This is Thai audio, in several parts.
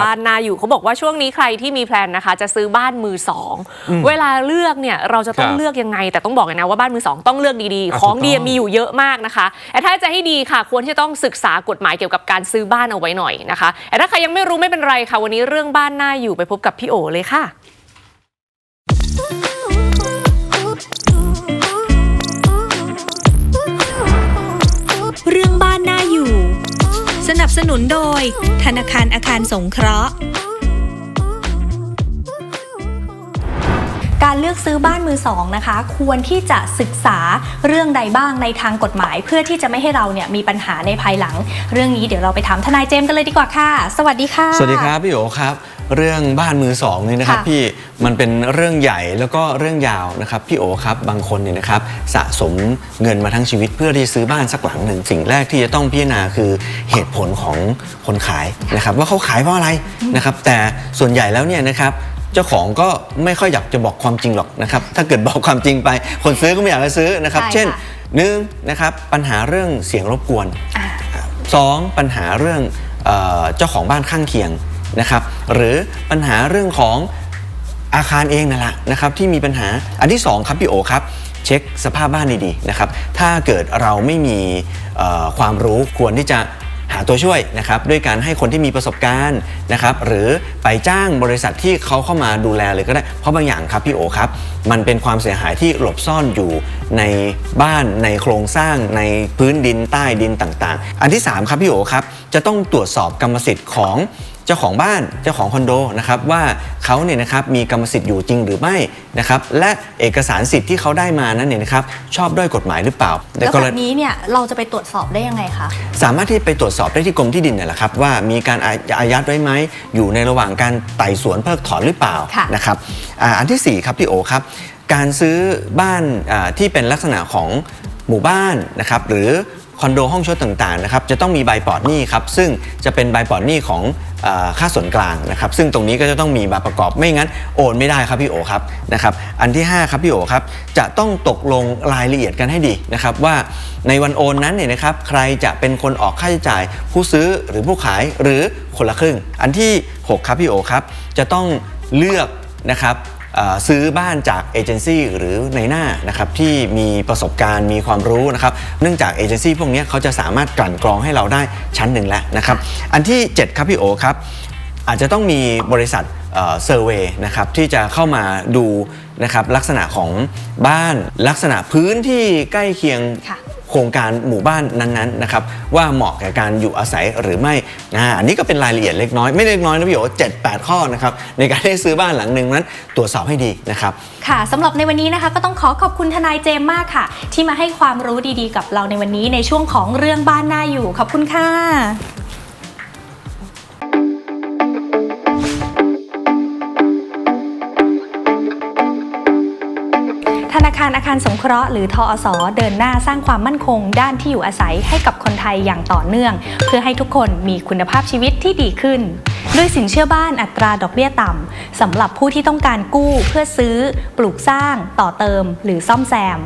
บ้านนาอยู่เขาบอกว่าช่วงนี้ใครที่มีแพลนนะคะ จะซื้อบ้านมือสองเวลาเลือกเนี่ยเราจะต้องครับเลือกยังไง แต่ต้องบอกเลยนะว่าบ้านมือสองต้องเลือกดีๆอะของถูกต้องดีมีอยู่เยอะมากนะคะแต่ถ้าจะให้ดีค่ะ ควรที่จะต้องศึกษากฎหมายเกี่ยวกับการซื้อบ้านเอาไว้หน่อยนะคะแต่ถ้าใครยังไม่รู้ไม่เป็นไรค่ะ วันนี้เรื่องบ้านน่าอยู่ไปพบกับพี่โอเลยค่ะ นับสนุนโดย ธนาคารอาคารสงเคราะห์ การเลือกซื้อบ้านมือสองนะคะ ควรที่จะศึกษาเรื่องใดบ้างในทางกฎหมาย เพื่อที่จะไม่ให้เราเนี่ยมีปัญหาในภายหลัง เรื่องนี้เดี๋ยวเราไปถามทนายเจมส์กันเลยดีกว่าค่ะ สวัสดีค่ะ สวัสดีครับพี่โอครับ เรื่องบ้านมือสองนี่นะครับค่ะพี่ มันเป็นเรื่องใหญ่แล้วก็เรื่องยาวนะครับพี่โอครับบางคนเนี่ยนะครับสะสมเงินมาทั้งชีวิตเพื่อที่จะซื้อบ้านสักหลังหนึ่งสิ่งแรกที่จะต้องพิจารณาคือเหตุผลของคนขายนะครับว่าเขาขายเพราะอะไรนะครับแต่ส่วนใหญ่แล้วเนี่ยนะครับเจ้าของก็ไม่ค่อยอยากจะบอกความจริงหรอกนะครับ ถ้าเกิดบอกความจริงไป คนซื้อก็ไม่อยากจะซื้อนะครับใช่เช่นค่ะหนึ่งนะครับปัญหาเรื่องเสียงรบกวนอ่าสองปัญหาเรื่องเออเจ้าของบ้านข้างเคียงนะครับ หรือปัญหาเรื่องของ อาคารเองนั่นแหละนะครับที่มีปัญหาอันที่สองครับพี่โอครับเช็คสภาพบ้านดีๆนะครับถ้าเกิดเราไม่มีความรู้ควรที่จะหาตัวช่วยนะครับด้วยการให้คนที่มีประสบการณ์นะครับหรือไปจ้างบริษัทที่เขาเข้ามาดูแลเลยก็ได้ เพราะบางอย่างครับพี่โอครับ มันเป็นความเสียหายที่หลบซ่อนอยู่ในบ้านในโครงสร้างในพื้นดินใต้ดินต่างๆ อันที่ 3 ครับพี่โอครับ จะต้องตรวจสอบกรรมสิทธิ์ของ เจ้าของบ้านเจ้าของคอนโดนะครับว่าเขาเนี่ยนะครับมีกรรมสิทธิ์อยู่จริงหรือไม่นะครับและเอกสารสิทธิ์ที่เขาได้มานั้นเนี่ยนะครับชอบด้วยกฎหมายหรือเปล่าแล้วกแบรบณีนี้เนี่ยเราจะไปตรวจสอบได้ยังไงคะสามารถที่ไปตรวจสอบได้ที่กรมที่ดินเนี่ยแหละครับว่ามีการอาอายัดไว้ไหมอยู่ในระหว่างการไต่สวนเพิกถอนหรือเปล่าค่ะนะครับอาอันที่สี่ครับพี่โอครับการซื้อบ้านอ่าที่เป็นลักษณะของหมู่บ้านนะครับหรือคอนโดห้องชดต่างๆนะครับจะต้องมีใบปลอดหนี้ครับซึ่งจะเป็นใบปลอดหนี้ของอา ค่าส่วนกลางนะครับซึ่งตรงนี้ก็จะต้องมีใบประกอบไม่งั้นโอนไม่ได้ครับพี่โอครับนะครับอันที่ห้าครับพี่โอครับจะต้องตกลงรายละเอียดกันให้ดีนะครับว่าในวันโอนนั้นเนี่ยนะครับใครจะเป็นคนออกค่าใช้จ่าย ผู้ซื้อหรือผู้ขายหรือคนละครึ่ง อันที่หกครับพี่โอครับจะต้องเลือกนะครับ ซื้อบ้านจากเอเจนซี่หรือในหน้านะครับที่มีประสบการณ์มีความรู้นะครับเนื่องจากเอเจนซี่พวกนี้เขาจะสามารถกลั่นกรองให้เราได้ชั้นหนึ่งแล้วนะครับอันที่ 7 ครับพี่โอครับอาจจะต้องมีบริษัทเซอร์เวย์นะครับที่จะเข้ามาดูนะครับลักษณะของบ้านลักษณะพื้นที่ใกล้เคียง ค่ะโครงการหมู่บ้านนั้นๆนะครับว่าเหมาะแก่การอยู่อาศัยหรือไม่อ่าอันนี้ก็เป็นรายละเอียดเล็กน้อยไม่เล็กน้อยนะพี่โอ๋เจ็ดแปดข้อนะครับในการได้ซื้อบ้านหลังหนึ่งนั้นตรวจสอบให้ดีนะครับค่ะสำหรับในวันนี้นะคะก็ต้องขอขอบคุณทนายเจมส์มากค่ะ ที่มาให้ความรู้ดีๆ กับเราในวันนี้ในช่วงของเรื่องบ้านน่าอยู่ขอบคุณค่ะารอาคารสงเคราะห์หรือทอสเดินหน้าสร้างความมั่นคง ด้านที่อยู่อาศัยให้กับคนไทยอย่างต่อเนื่อง เพื่อให้ทุกคนมีคุณภาพชีวิตที่ดีขึ้น ด้วยสินเชื่อบ้านอัตราดอกเบี้ยต่ำสำหรับผู้ที่ต้องการกู้เพื่อซื้อ ปลูกสร้าง ต่อเติม หรือซ่อมแซม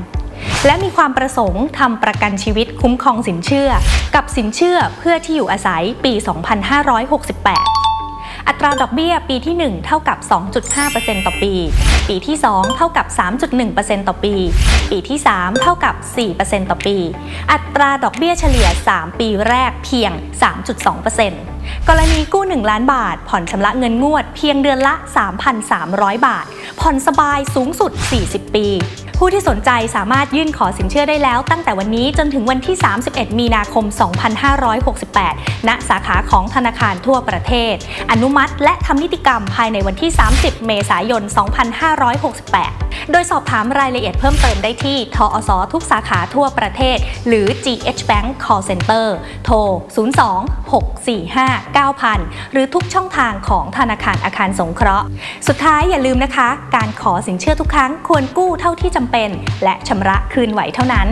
และมีความประสงค์ทำประกันชีวิตคุ้มครองสินเชื่อ กับสินเชื่อเพื่อที่อยู่อาศัยปี 2568 อัตราดอกเบี้ยปีที่ 1 เท่ากับ 2.5%ต่อปี ปีที่ 2 เท่ากับ 3.1%ต่อปี ปีที่ 3 เท่ากับ 4%ต่อปี อัตราดอกเบี้ยเฉลี่ย 3 ปีแรกเพียง 3.2%กรณีกู้ 1 ล้านบาท ผ่อนชำระเงินงวดเพียงเดือนละ 3,300 บาท ผ่อนสบายสูงสุด 40 ปี ผู้ที่สนใจสามารถยื่นขอสินเชื่อได้แล้ว ตั้งแต่วันนี้จนถึงวันที่ 31 มีนาคม 2568 ณ สาขาของธนาคารทั่วประเทศ อนุมัติและทำนิติกรรมภายในวันที่ 30 เมษายน 2568 โดยสอบถามรายละเอียดเพิ่มเติมได้ที่ ทอสทุกสาขาทั่วประเทศ หรือ GH Bank Call Center โทร 02-645-9000 หรือทุกช่องทางของธนาคารอาคารสงเคราะห์ สุดท้ายอย่าลืมนะคะ การขอสินเชื่อทุกครั้งควรกู้เท่าที่จำเป็น และชำระคืนไหวเท่านั้น